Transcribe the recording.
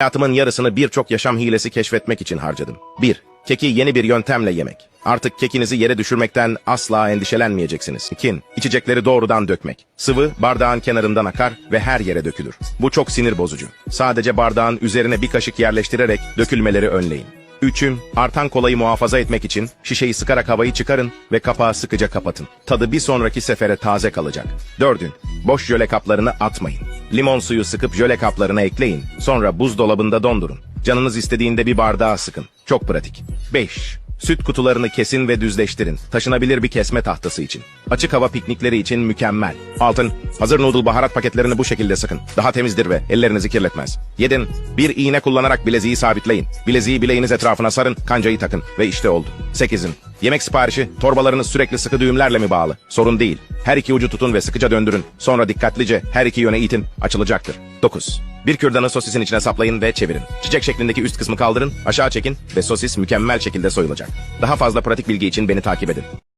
Hayatımın yarısını birçok yaşam hilesi keşfetmek için harcadım. 1. Keki yeni bir yöntemle yemek. Artık kekinizi yere düşürmekten asla endişelenmeyeceksiniz. 2. İçecekleri doğrudan dökmek. Sıvı bardağın kenarından akar ve her yere dökülür. Bu çok sinir bozucu. Sadece bardağın üzerine bir kaşık yerleştirerek dökülmeleri önleyin. Üçün, artan kolayı muhafaza etmek için şişeyi sıkarak havayı çıkarın ve kapağı sıkıca kapatın. Tadı bir sonraki sefere taze kalacak. Dördün, boş jöle kaplarını atmayın. Limon suyu sıkıp jöle kaplarına ekleyin. Sonra buzdolabında dondurun. Canınız istediğinde bir bardağa sıkın. Çok pratik. 5. Süt kutularını kesin ve düzleştirin. Taşınabilir bir kesme tahtası için. Açık hava piknikleri için mükemmel. Altın, hazır noodle baharat paketlerini bu şekilde sıkın. Daha temizdir ve ellerinizi kirletmez. 7. Bir iğne kullanarak bileziği sabitleyin. Bileziği bileğiniz etrafına sarın, kancayı takın ve işte oldu. 8. Yemek siparişi, torbalarınız sürekli sıkı düğümlerle mi bağlı? Sorun değil. Her iki ucu tutun ve sıkıca döndürün. Sonra dikkatlice her iki yöne itin, açılacaktır. 9. Bir kürdanı sosisin içine saplayın ve çevirin. Çiçek şeklindeki üst kısmı kaldırın, aşağı çekin ve sosis mükemmel şekilde soyulacak. Daha fazla pratik bilgi için beni takip edin.